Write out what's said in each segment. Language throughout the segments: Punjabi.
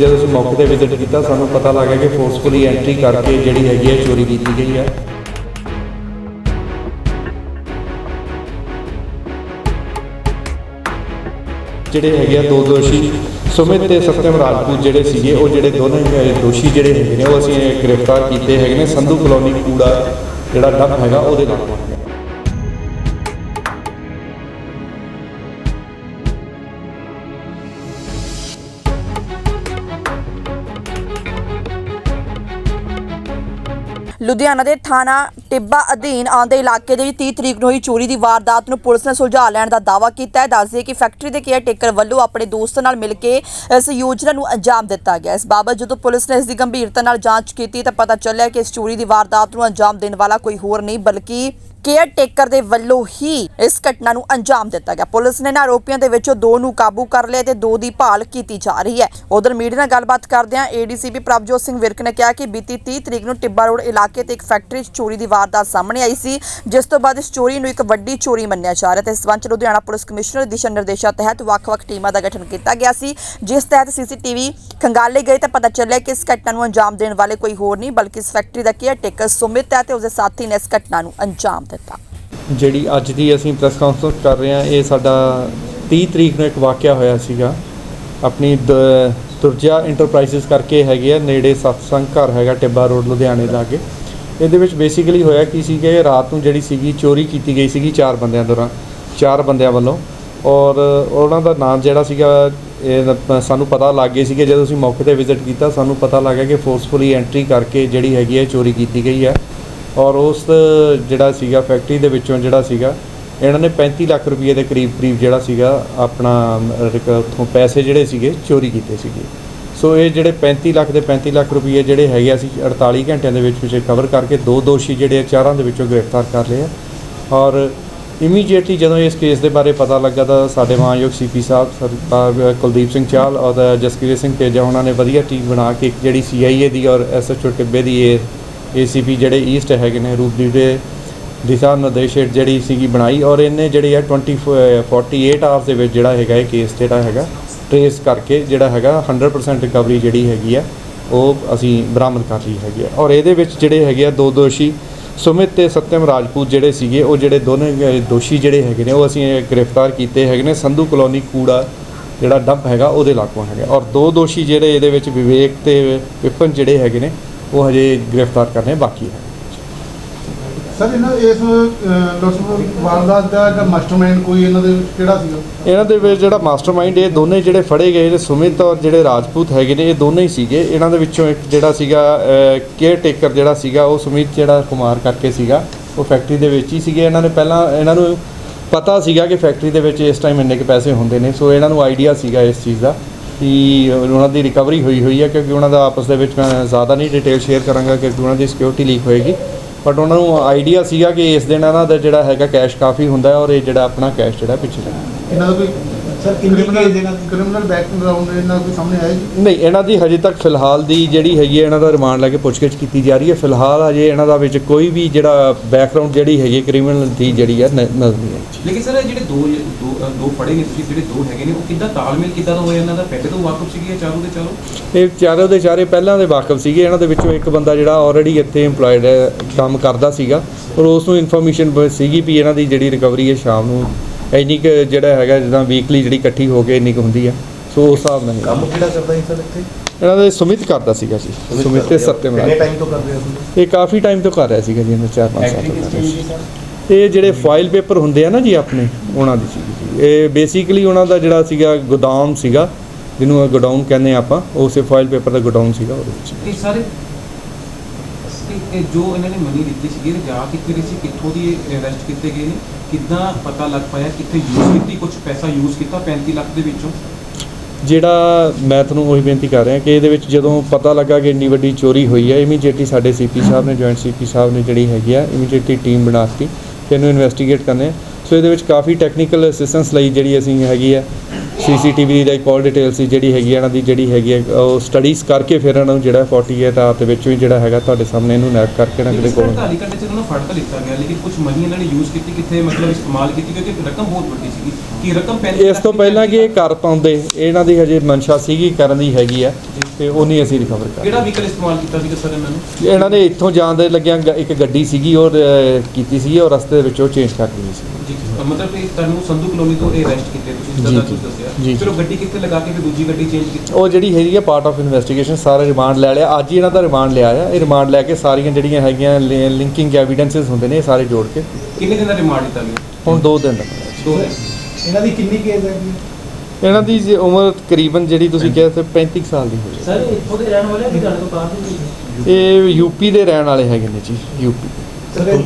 ਜਦੋਂ ਅਸੀਂ ਮੌਕੇ ਤੇ ਵਿਜ਼ਿਟ ਕੀਤਾ, ਸਾਨੂੰ ਪਤਾ ਲੱਗਾ ਕਿ ਫੋਰਸਫੁਲੀ ਐਂਟਰੀ ਕਰਕੇ ਜਿਹੜੀ ਹੈਗੀ ਹੈ ਚੋਰੀ ਕੀਤੀ ਗਈ ਹੈ ਜਿਹੜੇ ਹੈਗੇ ਆ, ਦੋ ਦੋਸ਼ੀ, ਸੁਮਿਤ ਤੇ ਸਤਿਅਮ ਰਾਜਪੂਤ ਜਿਹੜੇ ਸੀਗੇ, ਉਹ ਜਿਹੜੇ ਦੋਨੇ ਦੋਸ਼ੀ ਜਿਹੜੇ ਹੈਗੇ ਨੇ, ਉਹ ਅਸੀਂ ਗ੍ਰਿਫਤਾਰ ਕੀਤੇ ਹੈਗੇ ਨੇ। ਸੰਧੂ ਕਲੋਨੀ ਕੂੜਾ ਜਿਹੜਾ ਡੱਬ ਹੈਗਾ, ਉਹਦੇ ਨਾਲ ਲੁਧਿਆਣਾ ਦੇ ਥਾਣਾ ਟਿੱਬਾ ਅਧੀਨ ਆਉਂਦੇ ਇਲਾਕੇ ਦੇ ਵਿੱਚ 30 ਤਰੀਕ ਨੂੰ ਹੋਈ ਚੋਰੀ ਦੀ ਵਾਰਦਾਤ ਨੂੰ ਪੁਲਿਸ ਨੇ ਸੁਲਝਾ ਲੈਣ ਦਾ ਦਾਅਵਾ ਕੀਤਾ ਹੈ। ਦੱਸਦੇ ਕਿ ਫੈਕਟਰੀ ਦੇ ਕੇਅਰ ਟੇਕਰ ਵੱਲੋਂ ਆਪਣੇ ਦੋਸਤ ਨਾਲ ਮਿਲ ਕੇ ਇਸ ਯੋਜਨਾ ਨੂੰ ਅੰਜਾਮ ਦਿੱਤਾ ਗਿਆ। ਇਸ ਬਾਬਤ ਜਦੋਂ ਪੁਲਿਸ ਨੇ ਇਸ ਦੀ ਗੰਭੀਰਤਾ ਨਾਲ ਜਾਂਚ ਕੀਤੀ ਤਾਂ ਪਤਾ ਚੱਲਿਆ ਕਿ ਇਸ ਚੋਰੀ ਦੀ ਵਾਰਦਾਤ ਨੂੰ ਅੰਜਾਮ ਦੇਣ ਵਾਲਾ ਕੋਈ ਹੋਰ ਨਹੀਂ, ਬਲਕਿ ਕੇਅਰ ਟੇਕਰ ਦੇ ਵੱਲੋਂ ਹੀ ਇਸ ਘਟਨਾ ਨੂੰ ਅੰਜਾਮ ਦਿੱਤਾ ਗਿਆ। ਪੁਲਿਸ ਨੇ ਇਹਨਾਂ ਆਰੋਪੀਆਂ ਦੇ ਵਿੱਚੋਂ ਦੋ ਨੂੰ ਕਾਬੂ ਕਰ ਲਿਆ ਤੇ ਦੋ ਦੀ ਭਾਲ ਕੀਤੀ ਜਾ ਰਹੀ ਹੈ। ਉਧਰ ਮੀਡੀਆ ਨਾਲ ਗੱਲਬਾਤ ਕਰਦਿਆਂ ਏਡੀਸੀਪੀ ਪ੍ਰਭਜੋਤ ਸਿੰਘ ਵਿਰਕ ਨੇ ਕਿਹਾ ਕਿ ਬੀਤੀ 30 ਤਰੀਕ ਨੂੰ ਟਿੱਬਾ ਰੋਡ ਇਲਾਕੇ ਤੇ ਇੱਕ ਫੈਕਟਰੀ 'ਚ ਚੋਰੀ ਦੀ ਵਾਰਦਾਤ ਸਾਹਮਣੇ ਆਈ ਸੀ, ਜਿਸ ਤੋਂ ਬਾਅਦ ਇਸ ਚੋਰੀ ਨੂੰ ਇੱਕ ਵੱਡੀ ਚੋਰੀ ਮੰਨਿਆ ਜਾ ਰਿਹਾ ਤੇ ਇਸ ਸੰਬੰਧ ਲੁਧਿਆਣਾ ਪੁਲਿਸ ਕਮਿਸ਼ਨਰ ਦਿਸ਼ਾ ਨਿਰਦੇਸ਼ਾਂ ਤਹਿਤ ਵੱਖ-ਵੱਖ ਟੀਮਾਂ ਦਾ ਗਠਨ ਕੀਤਾ ਗਿਆ ਸੀ। ਜਿਸ ਤਹਿਤ ਸੀਸੀਟੀਵੀ ਖੰਗਾਲੇ ਗਏ ਤਾਂ ਪਤਾ ਚੱਲਿਆ ਕਿ ਇਸ ਘਟਨਾ ਨੂੰ ਅੰਜਾਮ ਦੇਣ ਵਾਲੇ ਕੋਈ ਹੋਰ ਨਹੀਂ, ਬਲਕਿ ਇਸ ਫੈਕਟਰੀ ਦਾ ਕੇਅਰ ਟੇਕਰ ਸੁਮਿਤ ਹੈ ਤੇ ਉਸਦੇ ਸਾਥੀ ਨੇ ਇਸ ਘਟਨਾ ਨੂੰ ਅੰਜਾਮ ਦਿੱਤਾ। ਜਿਹੜੀ ਅੱਜ ਦੀ ਅਸੀਂ ਪ੍ਰੈਸ ਕਾਨਫਰੰਸ ਕਰ ਰਹੇ ਹਾਂ, ਇਹ ਸਾਡਾ 30 ਤਰੀਕ ਨੂੰ ਇੱਕ ਵਾਕਿਆ ਹੋਇਆ ਸੀਗਾ। ਆਪਣੀ ਦ- ਦੁਰਜਾ ਇੰਟਰਪ੍ਰਾਈਜ਼ਸ ਕਰਕੇ ਹੈਗੇ ਆ, ਨੇੜੇ ਸਤਸੰਗ ਘਰ ਹੈਗਾ, ਟਿੱਬਾ ਰੋਡ, ਲੁਧਿਆਣੇ ਦਾ ਅੱਗੇ ਇਹਦੇ ਵਿੱਚ ਬੇਸਿਕਲੀ ਹੋਇਆ ਕੀ ਸੀਗਾ ਇਹ ਰਾਤ ਨੂੰ ਜਿਹੜੀ ਸੀਗੀ, ਚੋਰੀ ਕੀਤੀ ਗਈ ਸੀਗੀ ਚਾਰ ਬੰਦਿਆਂ ਦੌਰਾਨ, ਚਾਰ ਬੰਦਿਆਂ ਵੱਲੋਂ। ਔਰ ਉਹਨਾਂ ਦਾ ਨਾਮ ਜਿਹੜਾ ਸੀਗਾ, ਇਹ ਸਾਨੂੰ ਪਤਾ ਲੱਗ ਗਿਆ ਸੀਗਾ, ਜਦੋਂ ਅਸੀਂ ਮੌਕੇ ਤੇ ਵਿਜ਼ਿਟ ਕੀਤਾ, ਸਾਨੂੰ ਪਤਾ ਲੱਗਾ ਕਿ ਫੋਰਸਫੁਲੀ ਐਂਟਰੀ ਕਰਕੇ ਜਿਹੜੀ ਹੈਗੀ ਹੈ ਚੋਰੀ ਕੀਤੀ ਗਈ ਹੈ ਔਰ ਉਸ ਜਿਹੜਾ ਸੀਗਾ ਫੈਕਟਰੀ ਦੇ ਵਿੱਚੋਂ ਜਿਹੜਾ ਸੀਗਾ ਇਹਨਾਂ ਨੇ 35 ਲੱਖ ਰੁਪਏ ਦੇ ਕਰੀਬ ਕਰੀਬ ਜਿਹੜਾ ਸੀਗਾ ਆਪਣਾ ਰਿਕ- ਉੱਥੋਂ ਪੈਸੇ ਜਿਹੜੇ ਸੀਗੇ ਚੋਰੀ ਕੀਤੇ ਸੀਗੇ। ਸੋ ਇਹ ਜਿਹੜੇ 35 ਲੱਖ ਦੇ 35 ਲੱਖ ਰੁਪਏ ਜਿਹੜੇ ਹੈਗੇ ਅਸੀਂ 48 ਘੰਟਿਆਂ ਦੇ ਵਿੱਚ ਵਿੱਚ ਕਵਰ ਕਰਕੇ ਦੋ ਦੋਸ਼ੀ ਜਿਹੜੇ ਆ, ਚਾਰਾਂ ਦੇ ਵਿੱਚੋਂ ਗ੍ਰਿਫਤਾਰ ਕਰ ਲਏ ਆ। ਔਰ ਇਮੀਡੀਏਟਲੀ ਜਦੋਂ ਇਸ ਕੇਸ ਦੇ ਬਾਰੇ ਪਤਾ ਲੱਗਾ ਤਾਂ ਸਾਡੇ ਮਾਨਯੋਗ ਸੀਪੀ ਸਾਹਿਬ ਸਰਦਾਰ ਕੁਲਦੀਪ ਸਿੰਘ ਚਾਹਲ ਔਰ ਜਸਕੀਰ ਸਿੰਘ ਤੇਜਾ ਉਹਨਾਂ ਨੇ ਵਧੀਆ ਟੀਮ ਬਣਾ ਕੇ ਇੱਕ ਜਿਹੜੀ ਸੀਆਈਏ ਦੀ ਔਰ ਐਸਐਚਓ ਟਿੱਬੇ ਦੀ ਇਹ ਏਸੀਪੀ ਜਿਹੜੇ ਈਸਟ ਹੈਗੇ ਨੇ ਰੂਪਦੀਪ ਦੇ ਦਿਸ਼ਾ ਨਿਰਦੇਸ਼ ਹੇਠ ਜਿਹੜੀ ਸੀਗੀ ਬਣਾਈ ਔਰ ਇਹਨੇ ਜਿਹੜੀ ਹੈ 20 48 ਆਵਰਸ ਦੇ ਵਿੱਚ ਜਿਹੜਾ ਹੈਗਾ ਇਹ ਕੇਸ ਜਿਹੜਾ ਹੈਗਾ ਟ੍ਰੇਸ ਕਰਕੇ ਜਿਹੜਾ ਹੈਗਾ 100% ਰਿਕਵਰੀ ਜਿਹੜੀ ਹੈਗੀ ਆ ਉਹ ਅਸੀਂ ਬਰਾਮਦ ਕਰ ਲਈ ਹੈਗੀ ਆ ਔਰ ਇਹਦੇ ਵਿੱਚ ਜਿਹੜੇ ਹੈਗੇ ਆ ਦੋ ਦੋਸ਼ੀ, ਸੁਮਿਤ ਤੇ ਸਤਿਮ ਰਾਜਪੂਤ ਜਿਹੜੇ ਸੀਗੇ, ਉਹ ਜਿਹੜੇ ਦੋਨੇ ਦੋਸ਼ੀ ਜਿਹੜੇ ਹੈਗੇ ਨੇ, ਉਹ ਅਸੀਂ ਗ੍ਰਿਫਤਾਰ ਕੀਤੇ ਹੈਗੇ ਨੇ। ਸੰਧੂ ਕਲੋਨੀ ਕੂੜਾ ਜਿਹੜਾ ਡੰਪ ਹੈਗਾ, ਉਹਦੇ ਲਾਗੋਂ ਹੈਗਾ। ਔਰ ਦੋ ਦੋਸ਼ੀ ਜਿਹੜੇ ਇਹਦੇ ਵਿੱਚ ਵਿਵੇਕ ਤੇ ਵਿਪਨ ਜਿਹੜੇ ਹੈਗੇ ਨੇ ਉਹ ਹਜੇ ਗ੍ਰਿਫਤਾਰ ਕਰਨੇ ਬਾਕੀ ਹੈ। ਸਰ ਇਹਨਾਂ ਇਸ ਲੁੱਟ ਵਾਰਦਾਤ ਦਾ ਜਿਹੜਾ ਮਾਸਟਰਮਾਈਂਡ ਕੋਈ ਇਹਨਾਂ ਦੇ ਕਿਹੜਾ ਸੀਗਾ? ਇਹਨਾਂ ਦੇ ਵਿੱਚ ਜਿਹੜਾ ਮਾਸਟਰਮਾਈਂਡ ਇਹ ਦੋਨੇ ਜਿਹੜੇ ਫੜੇ ਗਏ ਨੇ ਸੁਮਿਤ ਔਰ ਜਿਹੜੇ ਰਾਜਪੂਤ ਹੈਗੇ ਨੇ ਇਹ ਦੋਨੇ ਹੀ ਸੀਗੇ। ਇਹਨਾਂ ਦੇ ਵਿੱਚੋਂ ਇੱਕ ਜਿਹੜਾ ਸੀਗਾ ਕੇਅਰ ਟੇਕਰ ਜਿਹੜਾ ਸੀਗਾ ਉਹ ਸੁਮਿਤ ਜਿਹੜਾ ਕੁਮਾਰ ਕਰਕੇ ਸੀਗਾ ਉਹ ਫੈਕਟਰੀ ਦੇ ਵਿੱਚ ਹੀ ਸੀਗੇ। ਇਹਨਾਂ ਨੇ ਪਹਿਲਾਂ ਇਹਨਾਂ ਨੂੰ ਪਤਾ ਸੀਗਾ ਕਿ ਫੈਕਟਰੀ ਦੇ ਵਿੱਚ ਇਸ ਟਾਈਮ ਇੰਨੇ ਕੁ ਪੈਸੇ ਹੁੰਦੇ ਨੇ ਸੋ ਇਹਨਾਂ ਨੂੰ ਆਈਡੀਆ ਸੀਗਾ ਇਸ ਚੀਜ਼ ਦਾ। ਕਿ ਉਹਨਾਂ ਦੀ ਰਿਕਵਰੀ ਹੋਈ ਹੋਈ ਹੈ ਕਿਉਂਕਿ ਉਹਨਾਂ ਦਾ ਆਪਸ ਦੇ ਵਿੱਚ ਮੈਂ ਜ਼ਿਆਦਾ ਨਹੀਂ ਡਿਟੇਲ ਸ਼ੇਅਰ ਕਰਾਂਗਾ ਕਿਉਂਕਿ ਉਹਨਾਂ ਦੀ ਸਿਕਿਉਰਿਟੀ ਲੀਕ ਹੋਏਗੀ। ਬਟ ਉਹਨਾਂ ਨੂੰ ਆਈਡੀਆ ਸੀਗਾ ਕਿ ਇਸ ਦਿਨ ਇਹਨਾਂ ਦਾ ਜਿਹੜਾ ਹੈਗਾ ਕੈਸ਼ ਕਾਫੀ ਹੁੰਦਾ ਔਰ ਇਹ ਜਿਹੜਾ ਆਪਣਾ ਕੈਸ਼ ਜਿਹੜਾ ਪਿੱਛੇ ਰੱਖਦਾ ਇਹਨਾਂ ਦਾ ਕੋਈ ਸਰ ਕਿੰਨੀ ਕੇਸ ਇਹਨਾਂ ਦੀ? ਕ੍ਰਿਮੀਨਲ ਬੈਕਗ੍ਰਾਉਂਡ ਇਹਨਾਂ ਦਾ ਕੋਈ ਸਾਹਮਣੇ ਆਇਆ ਜੀ? ਨਹੀਂ ਇਹਨਾਂ ਦੀ ਹਜੇ ਤੱਕ ਫਿਲਹਾਲ ਦੀ ਜਿਹੜੀ ਹੈਗੀ ਹੈ ਇਹਨਾਂ ਦਾ ਰਿਮਾਂਡ ਲੈ ਕੇ ਪੁੱਛਗਿੱਛ ਕੀਤੀ ਜਾ ਰਹੀ ਹੈ। ਫਿਲਹਾਲ ਹਜੇ ਇਹਨਾਂ ਦਾ ਵਿੱਚ ਕੋਈ ਵੀ ਜਿਹੜਾ ਬੈਕਗ੍ਰਾਉਂਡ ਜਿਹੜੀ ਹੈਗੀ ਕ੍ਰਿਮੀਨਲ ਦੀ ਜਿਹੜੀ ਹੈ ਨ- ਨਜ਼ਰ ਨਹੀਂ ਆਈ। ਲੇਕਿਨ ਸਰ ਇਹ ਜਿਹੜੇ ਦੋ ਦੋ ਅ, ਦੋ ਫੜੇ ਨੇ ਤੁਸੀਂ ਜਿਹੜੇ ਦੋ ਹੈਗੇ ਨੇ ਉਹ ਕਿੱਦਾਂ ਤਾਲਮੇਲ ਕਿੱਦਾਂ ਦਾ ਹੋਇਆ? ਇਹਨਾਂ ਦਾ ਪਹਿਲੇ ਤੋਂ ਵਾਕਫ ਸੀਗੇ ਚਾਰੋਂ ਦੇ ਚਾਰੋਂ? ਇਹ ਚਾਰੋਂ ਦੇ ਚਾਰੇ ਪਹਿਲਾਂ ਦੇ ਵਾਕਫ ਸੀਗੇ। ਇਹਨਾਂ ਦੇ ਵਿੱਚੋਂ ਇੱਕ ਬੰਦਾ ਜਿਹੜਾ ਆਲਰੇਡੀ ਇੱਥੇ EMPLOYED ਕੰਮ ਕਰਦਾ ਸੀਗਾ। ਔਰ ਉਸ ਨੂੰ ਇਨਫੋਰਮੇਸ਼ਨ ਸੀਗੀ ਵੀ ਇਹਨਾਂ ਦੀ ਜਿਹੜੀ ਰਿਕਵਰੀ ਹੈ ਸ਼ਾਮ ਨੂੰ ਇੰਨੀ ਕੁ ਜਿਹੜਾ ਹੈਗਾ ਜਿੱਦਾਂ ਵੀਕਲੀ ਜਿਹੜੀ ਇਕੱਠੀ ਹੋ ਕੇ ਇੰਨੀ ਕੁ ਹੁੰਦੀ ਹੈ ਸੋ ਉਸ ਹਿਸਾਬ ਨਾਲ। ਕੰਮ ਕਿਹੜਾ ਕਰਦਾ ਸੀ ਸਰ ਇੱਥੇ? ਇਹਨਾਂ ਦੇ ਸੁਮਿਤ ਕਰਦਾ ਸੀਗਾ ਜੀ। ਸੁਮਿਤ ਤੇ ਸਤਿਅਮ ਕਿੰਨੇ ਟਾਈਮ ਤੋਂ ਕਰ ਰਹੇ ਹੋ ਇਹ ਕਾਫੀ ਟਾਈਮ ਤੋਂ ਕਰ ਰਿਹਾ ਸੀਗਾ ਜੀ ਇਹਨਾਂ ਚਾਰ ਪੰਜ ਸਾਲ ਤੋਂ ਸੀ। ਇਹ ਜਿਹੜੇ ਫਾਈਲ ਪੇਪਰ ਹੁੰਦੇ ਆ ਨਾ ਜੀ ਆਪਣੇ ਉਹਨਾਂ ਦੀ ਸੀਗੀ ਜੀ। ਇਹ ਬੇਸਿਕਲੀ ਉਹਨਾਂ ਦਾ ਜਿਹੜਾ ਸੀਗਾ ਗੋਦਾਮ ਸੀਗਾ ਜਿਹਨੂੰ ਗੋਡਾਊਨ ਕਹਿੰਦੇ ਆ ਆਪਾਂ ਉਸੇ ਫਾਈਲ ਪੇਪਰ ਦਾ ਗੋਡਾਊਨ ਸੀਗਾ ਉਹਦੇ ਵਿੱਚ। ਸਾਰੇ ਇਹ- ਇਹ ਜੋ ਇਹਨਾਂ ਨੇ ਮਨੀ ਦਿੱਤੀ ਸੀਗੀ ਇਹ ਜਾ ਕਿੱਥੇ ਰਹੀ ਸੀ ਕਿੱਥੋਂ ਦੀ ਅਰੈਸਟ ਕੀਤੇ ਗਏ ਨੇ? ਕਿੱਦਾਂ ਪਤਾ ਲੱਗ ਪਾਇਆ ਕਿੱਥੇ ਯੂਜ਼ ਕੀਤੀ ਕੁਝ ਪੈਸਾ ਯੂਜ਼ ਕੀਤਾ 35 ਲੱਖ ਦੇ ਵਿੱਚੋਂ ਜਿਹੜਾ ਮੈਂ ਤੁਹਾਨੂੰ ਉਹੀ ਬੇਨਤੀ ਕਰ ਰਿਹਾ ਕਿ ਇਹਦੇ ਵਿੱਚ ਜਦੋਂ ਪਤਾ ਲੱਗਾ ਕਿ ਇੰਨੀ ਵੱਡੀ ਚੋਰੀ ਹੋਈ ਹੈ ਇਮੀਡੀਏਟਲੀ ਸਾਡੇ ਸੀਪੀ ਸਾਹਿਬ ਨੇ ਜੁਆਇੰਟ ਸੀਪੀ ਸਾਹਿਬ ਨੇ ਜਿਹੜੀ ਹੈਗੀ ਆ ਇਮੀਡੀਏਟਲੀ ਟੀਮ ਬਣਾ ਦਿੱਤੀ ਤੇ ਇਹਨੂੰ ਇਨਵੈਸਟੀਗੇਟ ਕਰਨੇ ਆ। ਸੋ ਇਹਦੇ ਵਿੱਚ ਕਾਫੀ ਟੈਕਨੀਕਲ ਅਸਿਸਟੈਂਸ ਲਈ ਜਿਹੜੀ ਅਸੀਂ ਹੈਗੀ ਆ ਸੀਸੀਟੀਵੀ ਦੀ ਕਾਲ ਡਿਟੇਲ ਸੀ ਜਿਹੜੀ ਹੈਗੀ ਇਹਨਾਂ ਦੀ ਜਿਹੜੀ ਹੈਗੀ ਹੈ ਉਹ ਸਟੱਡੀਜ਼ ਕਰਕੇ ਫਿਰ ਇਹਨਾਂ ਨੂੰ ਜਿਹੜਾ 48 ਆਰ ਦੇ ਵਿੱਚ ਵੀ ਜਿਹੜਾ ਹੈਗਾ ਤੁਹਾਡੇ ਸਾਹਮਣੇ ਇਹਨੂੰ ਨੈਪ ਕਰਕੇ ਇਹਨਾਂ ਦੇ ਕੋਲ। 48 ਘੰਟੇ ਚ ਉਹਨਾਂ ਨੂੰ ਫੜ ਤਾਂ ਲਿੱਤਾ ਗਿਆ ਲੇਕਿਨ ਕੁਝ ਮਨੀ ਇਹਨਾਂ ਨੇ ਯੂਜ਼ ਕੀਤੀ ਕਿੱਥੇ ਮਤਲਬ ਇਸਤੇਮਾਲ ਕੀਤੀ ਕਿਉਂਕਿ ਰਕਮ ਬਹੁਤ ਵੱਡੀ ਸੀਗੀ। ਕਿ ਰਕਮ 35 ਇਸ ਤੋਂ ਪਹਿਲਾਂ ਕਿ ਇਹ ਕਰ ਪਾਉਂਦੇ ਇਹਨਾਂ ਦੀ ਹਜੇ ਮਨਸ਼ਾ ਸੀਗੀ ਕਰਨ ਦੀ ਹੈਗੀ ਆ ਤੇ ਉਹ ਨਹੀਂ ਅਸੀਂ ਰਿਕਵਰ ਕਰ ਕਿਹੜਾ ਵਹੀਕਲ ਇਸਤੇਮਾਲ ਕੀਤਾ ਸੀਗਾ ਸਰ ਇਹਨਾਂ ਨੇ? ਇਹਨਾਂ ਨੇ ਇੱਥੋਂ ਜਾਣ ਦੇ ਲੱਗਿਆਂ ਇੱਕ ਗੱਡੀ ਸੀਗੀ ਅਹ, ਕੀਤੀ ਸੀ ਔਰ ਰਸਤੇ ਦੇ ਵਿੱਚ ਉਹ ਚੇਂਜ ਕਰ ਲਈ ਸੀ। ਜੀ ਮਤਲਬ ਕਿ ਤੁਹਾਨੂੰ ਸੰਧੂ ਕਲੋਨੀ ਤੋਂ ਇਹ ਅਰੈਸਟ ਕੀਤੇ ਤੁਸੀਂ ਜਿੱਦਾਂ ਤੁਸੀਂ ਦੱਸਿਆ। ਜੀ। ਫਿਰ ਉਹ ਗੱਡੀ ਕਿੱਥੇ ਲਗਾ ਕੇ ਫਿਰ ਦੂਜੀ ਗੱਡੀ ਚੇਂਜ ਕੀਤੀ? ਉਹ ਜਿਹੜੀ ਹੈਗੀ ਆ ਪਾਰਟ ਆਫ ਇਨਵੈਸਟੀਗੇਸ਼ਨ ਸਾਰਾ ਰਿਮਾਂਡ ਲੈ ਲਿਆ। ਅੱਜ ਹੀ ਇਹਨਾਂ ਦਾ ਰਿਮਾਂਡ ਲਿਆ ਆ। ਇਹ ਰਿਮਾਂਡ ਲੈ ਕੇ ਸਾਰੀਆਂ ਜਿਹੜੀਆਂ ਹੈਗੀਆਂ ਲਿੰਕਿੰਗ ਐਵੀਡੈਂਸਸ ਹੁੰਦੇ ਨੇ ਇਹ ਸਾਰੇ ਜੋੜ ਕੇ। ਕਿੰਨੇ ਦਿਨ ਦਾ ਰਿਮਾਂਡ ਦਿੱਤਾ ਗਿਆ? ਹੁਣ 2 ਦਿਨ ਦਾ। ਦੋ ਦਿਨ। ਇਹਨਾਂ ਦੀ ਕਿੰਨੀ ਕੇਸ ਹੈਗੀ ਇਹਨਾਂ ਦੀ ਜੇ ਉਮਰ ਤਕਰੀਬਨ ਜਿਹੜੀ ਤੁਸੀਂ ਕਿਹਾ ਸੀ 35 ਸਾਲ ਦੀ ਹੋਈ ਸਰ ਇੱਥੋਂ ਦੇ ਰਹਿਣ ਵਾਲੇ ਵੀ ਤੁਹਾਡੇ ਤੋਂ ਬਾਹਰ ਦੇ ਵੀ ਇਹ ਯੂਪੀ ਦੇ ਰਹਿਣ ਵਾਲੇ ਹੈਗੇ ਨੇ ਜੀ ਯੂਪੀ ਸਰ ਇਹ-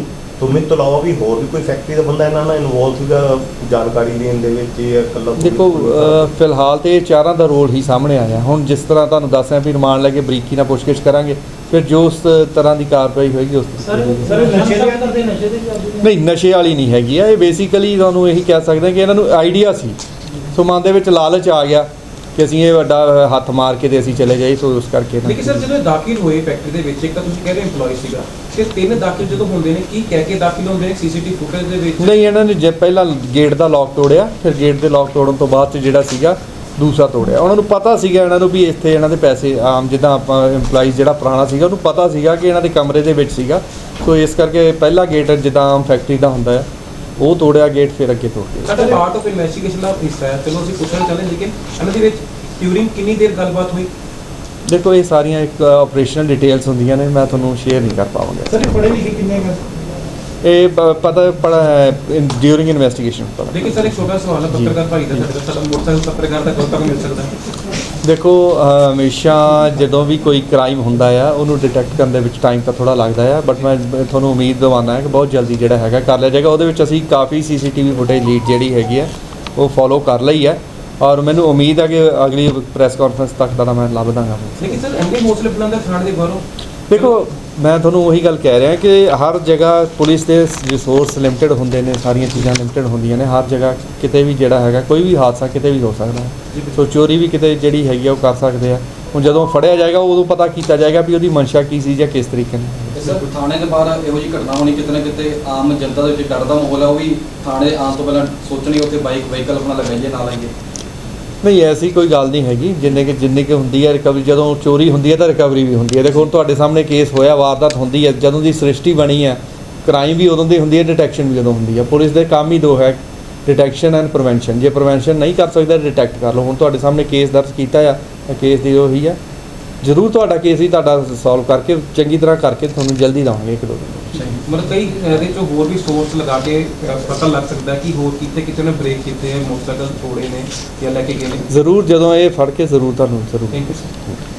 ਤੁਮੇ ਤੋਂ ਇਲਾਵਾ ਵੀ ਹੋਰ ਵੀ ਕੋਈ ਫੈਕਟਰੀ ਦਾ ਬੰਦਾ ਇਹਨਾਂ ਨਾਲ ਇਨਵੋਲਵ ਸੀਗਾ ਜਾਣਕਾਰੀ ਦੇਣ ਦੇ ਵਿੱਚ ਜਾਂ ਇਕੱਲਾ ਦੇਖੋ ਅਹ, ਫਿਲਹਾਲ ਤੇ ਇਹ ਚਾਰਾਂ ਦਾ ਰੋਲ ਹੀ ਸਾਹਮਣੇ ਆਇਆ। ਹੁਣ ਜਿਸ ਤਰ੍ਹਾਂ ਤੁਹਾਨੂੰ ਦੱਸਿਆ ਵੀ ਰਿਮਾਂਡ ਲੈ ਕੇ ਬਰੀਕੀ ਨਾਲ ਪੁੱਛਗਿੱਛ ਕਰਾਂਗੇ ਫਿਰ ਜੋ ਉਸ ਤਰ੍ਹਾਂ ਦੀ ਕਾਰਵਾਈ ਹੋਏਗੀ ਉਸ ਸਰ ਸਰ, ਇਹ ਨਸ਼ੇ ਦੇ- ਕਰਦੇ ਨਸ਼ੇ ਦੇ ਵੀ ਆਦੀ ਨੇ? ਨਹੀਂ ਨਸ਼ੇ ਵਾਲੀ ਨਹੀਂ ਹੈਗੀ ਆ। ਇਹ ਬੇਸਿਕਲੀ ਤੁਹਾਨੂੰ ਇਹੀ ਕਹਿ ਸਕਦੇ ਹਾਂ ਕਿ ਇਹਨਾਂ ਨੂੰ ਆਈਡੀਆ ਸੀ। ਸੋ ਮਨ ਦੇ ਵਿੱਚ ਲਾਲਚ ਆ ਗਿਆ। ਕਿ ਅਸੀਂ ਇਹ ਵੱਡਾ ਹੱਥ ਮਾਰ ਕੇ ਤੇ ਅਸੀਂ ਚਲੇ ਜਾਈ ਸੋ ਉਸ ਕਰਕੇ ਨਾ- ਲੇਕਿਨ ਸਰ ਜਦੋਂ ਇਹ ਦਾਖਲ ਹੋਏ ਫੈਕਟਰੀ ਦੇ ਵਿੱਚ ਇੱਕ ਤਾਂ ਤੁਸੀਂ ਕਹਿ ਰਹੇ EMPLOYE ਸੀਗਾ ਤੇ ਤਿੰਨ ਦਾਖਲ ਜਦੋਂ ਹੁੰਦੇ ਨੇ ਕੀ ਕਹਿ ਕੇ ਦਾਖਲ ਹੁੰਦੇ ਨੇ ਸੀਸੀਟੀਵੀ ਫੁਟੇਜ ਦੇ ਵਿੱਚ? ਨਹੀਂ ਇਹਨਾਂ ਨੇ ਜੇ ਪਹਿਲਾਂ ਗੇਟ ਦਾ ਲੌਕ ਤੋੜਿਆ ਫਿਰ ਗੇਟ ਦੇ ਲੌਕ ਤੋੜਨ ਤੋਂ ਬਾਅਦ ਚ ਜਿਹੜਾ ਸੀਗਾ ਦੂਸਰਾ ਤੋੜਿਆ। ਉਹਨਾਂ ਨੂੰ ਪਤਾ ਸੀਗਾ ਇਹਨਾਂ ਨੂੰ ਵੀ ਇੱਥੇ ਇਹਨਾਂ ਦੇ ਪੈਸੇ ਆਮ ਜਿੱਦਾਂ ਆਪਾਂ EMPLOYEES ਜਿਹੜਾ ਪੁਰਾਣਾ ਸੀਗਾ ਉਹਨੂੰ ਪਤਾ ਸੀਗਾ ਕਿ ਇਹਨਾਂ ਦੇ ਕਮਰੇ ਦੇ ਵਿੱਚ ਸੀਗਾ। ਸੋ ਇਸ ਕਰਕੇ ਪਹਿਲਾ ਗੇਟ ਜਿੱਦਾਂ ਆਮ ਫੈਕਟਰੀ ਦਾ ਹੁੰਦਾ ਹੈ। ਉਹ ਤੋੜਿਆ ਗੇਟ ਫਿਰ ਅੱਗੇ ਤੋੜ ਗਿਆ ਸਾਡਾ ਪਾਰਟ ਆਫ ਇਨਵੈਸਟੀਗੇਸ਼ਨ ਦਾ ਹਿੱਸਾ ਹੈ। ਚਲੋ ਅਸੀਂ ਪੁੱਛਣਾ ਚਾਹੁੰਦੇ ਲੇਕਿਨ ਇਹਨਾਂ ਦੇ ਵਿੱਚ ਡਿਊਰਿੰਗ ਕਿੰਨੀ ਦੇਰ ਗੱਲਬਾਤ ਹੋਈ? ਦੇਖੋ ਇਹ ਸਾਰੀਆਂ ਇੱਕ ਆਪਰੇਸ਼ਨਲ ਡਿਟੇਲਸ ਹੁੰਦੀਆਂ ਨੇ ਮੈਂ ਤੁਹਾਨੂੰ ਸ਼ੇਅਰ ਨਹੀਂ ਕਰ ਪਾਵਾਂਗਾ। ਸਰ ਇਹ ਪੜ੍ਹੇ ਲਿਖੇ ਕਿੰਨੇ ਹੈਗੇ? ਇਹ ਪ- ਪਤਾ ਪੜਾ ਹੈ ਡਿਊਰਿੰਗ ਇਨਵੈਸਟੀਗੇਸ਼ਨ ਪਤਾ। ਲੇਕਿਨ ਸਰ ਇੱਕ ਛੋਟਾ ਸਵਾਲ ਹੈ ਪੱਤਰਕਾਰ ਭਾਈ ਦਾ ਸਾਡੇ ਸਾਡਾ ਮੋਟਰਸਾਈਕਲ ਪੱਤਰਕਾਰ ਦਾ ਕਦੋਂ ਤੱਕ ਮਿਲ ਸਕਦਾ ਹੈ? ਦੇਖੋ ਅਹ, ਹਮੇਸ਼ਾ ਜਦੋਂ ਵੀ ਕੋਈ ਕ੍ਰਾਈਮ ਹੁੰਦਾ ਆ ਉਹਨੂੰ ਡਿਟੈਕਟ ਕਰਨ ਦੇ ਵਿੱਚ ਟਾਈਮ ਤਾਂ ਥੋੜਾ ਲੱਗਦਾ ਆ ਬਟ ਮੈਂ ਬ- ਤੁਹਾਨੂੰ ਉਮੀਦ ਦਿਵਾਨਾ ਹੈ ਕਿ ਬਹੁਤ ਜਲਦੀ ਜਿਹੜਾ ਹੈਗਾ ਕਰ ਲਿਆ ਜਾਏਗਾ। ਉਹਦੇ ਵਿੱਚ ਅਸੀਂ ਕਾਫੀ ਸੀਸੀਟੀਵੀ ਫੁਟੇਜ ਲੀਡ ਜਿਹੜੀ ਹੈਗੀ ਆ ਉਹ ਫੋਲੋ ਕਰ ਲਈ ਹੈ ਔਰ ਮੈਨੂੰ ਉਮੀਦ ਹੈ ਕਿ ਅਗਲੀ ਪ੍ਰੈਸ ਕਾਨਫਰੰਸ ਤੱਕ ਦਾ ਮੈਂ ਲੱਭ ਦਾਂਗਾ। ਲੇਕਿਨ ਸਰ ਇੰਨੇ ਹੌਸਲੇ ਬੁਲੰਦ ਥਾਣੇ ਦੇ ਬਾਹਰੋਂ? ਦੇਖੋ ਮੈਂ ਤੁਹਾਨੂੰ ਉਹੀ ਗੱਲ ਕਹਿ ਰਿਹਾ ਕਿ ਹਰ ਜਗ੍ਹਾ ਪੁਲਿਸ ਦੇ ਰਿਸੋਰਸ ਲਿਮਟਿਡ ਹੁੰਦੇ ਨੇ ਸਾਰੀਆਂ ਚੀਜ਼ਾਂ ਲਿਮਟਿਡ ਹੁੰਦੀਆਂ ਨੇ। ਹਰ ਜਗ੍ਹਾ ਕਿਤੇ ਵੀ ਜਿਹੜਾ ਹੈਗਾ ਕੋਈ ਵੀ ਹਾਦਸਾ ਕਿਤੇ ਵੀ ਹੋ ਸਕਦਾ ਹੈ। ਸੋ ਚੋਰੀ ਵੀ ਕਿਤੇ ਜਿਹੜੀ ਹੈਗੀ ਆ ਉਹ ਕਰ ਸਕਦੇ ਆ। ਹੁਣ ਜਦੋਂ ਫੜਿਆ ਜਾਏਗਾ ਉਦੋਂ ਪਤਾ ਕੀਤਾ ਜਾਏਗਾ ਵੀ ਉਹਦੀ ਮਨਸ਼ਾ ਕੀ ਸੀ ਜਾਂ ਕਿਸ ਤਰੀਕੇ ਨਾਲ। ਸਰ ਥਾਣੇ ਦੇ ਬਾਹਰ ਇਹੋ ਜਿਹੀ ਘਟਨਾ ਹੋਣੀ ਕਿਤੇ ਨਾ ਕਿਤੇ ਆਮ ਜਨਤਾ ਦੇ ਵਿੱਚ ਡਰ ਦਾ ਮਾਹੌਲ ਹੈ ਉਹ ਵੀ ਥਾਣੇ ਆਉਣ ਤੋਂ ਪਹਿਲਾਂ ਸੋਚਣੀ ਉੱਥੇ ਬਾਈਕ ਵਹੀਕਲ ਆਪਣਾ ਲਗਾਈਏ ਨਾ ਲਾਈਏ ਨਹੀਂ ਐਸੀ ਕੋਈ ਗੱਲ ਨਹੀਂ ਹੈਗੀ, ਜਿੰਨੇ ਕਿ ਜਿੰਨੀ ਕਿ ਹੁੰਦੀ ਹੈ ਰਿਕਵਰੀ ਜਦੋਂ ਚੋਰੀ ਹੁੰਦੀ ਹੈ ਤਾਂ ਰਿਕਵਰੀ ਵੀ ਹੁੰਦੀ ਹੈ। ਦੇਖੋ, ਹੁਣ ਤੁਹਾਡੇ ਸਾਹਮਣੇ ਕੇਸ ਹੋਇਆ, ਵਾਰਦਾਤ ਹੁੰਦੀ ਹੈ, ਜਦੋਂ ਦੀ ਸ੍ਰਿਸ਼ਟੀ ਬਣੀ ਹੈ ਕ੍ਰਾਈਮ ਵੀ ਉਦੋਂ ਦੀ ਹੁੰਦੀ ਹੈ ਡਿਟੈਕਸ਼ਨ ਵੀ ਉਦੋਂ ਹੁੰਦੀ ਹੈ। ਪੁਲਿਸ ਦੇ ਕੰਮ ਹੀ ਦੋ ਹੈ ਡਿਟੈਕਸ਼ਨ ਐਂਡ ਪ੍ਰੀਵੈਂਸ਼ਨ ਜੇ ਪ੍ਰੀਵੈਂਸ਼ਨ ਨਹੀਂ ਕਰ ਸਕਦਾ ਡਿਟੈਕਟ ਕਰ ਲਓ। ਹੁਣ ਤੁਹਾਡੇ ਸਾਹਮਣੇ ਕੇਸ ਦਰਜ ਕੀਤਾ ਆ ਤਾਂ ਕੇਸ ਦੀ ਉਹੀ ਆ ਜ਼ਰੂਰ ਤੁਹਾਡਾ ਕੇਸ ਹੀ ਤੁਹਾਡਾ ਸੋਲਵ ਕਰਕੇ ਚੰਗੀ ਤਰ੍ਹਾਂ ਕਰਕੇ ਤੁਹਾਨੂੰ ਜਲਦੀ ਦਵਾਂਗੇ ਇੱਕ ਦੋ ਦਿਨ। ਮਤਲਬ ਕਈ ਇਹਦੇ ਚੋਂ ਹੋਰ ਵੀ ਸੋਰਸ ਲਗਾ ਕੇ ਪਤਾ ਲੱਗ ਸਕਦਾ ਕਿ ਹੋਰ ਕਿਤੇ ਕਿਤੇ ਨੇ ਬ੍ਰੇਕ ਕੀਤੇ ਮੋਟਰਸਾਈਕਲ ਤੋੜੇ ਨੇ ਜਾਂ ਲੈ ਕੇ ਗਏ ਨੇ। ਜ਼ਰੂਰ ਜਦੋਂ ਇਹ ਫੜ ਕੇ ਜ਼ਰੂਰ ਤੁਹਾਨੂੰ ਜ਼ਰੂਰ। Thank you sir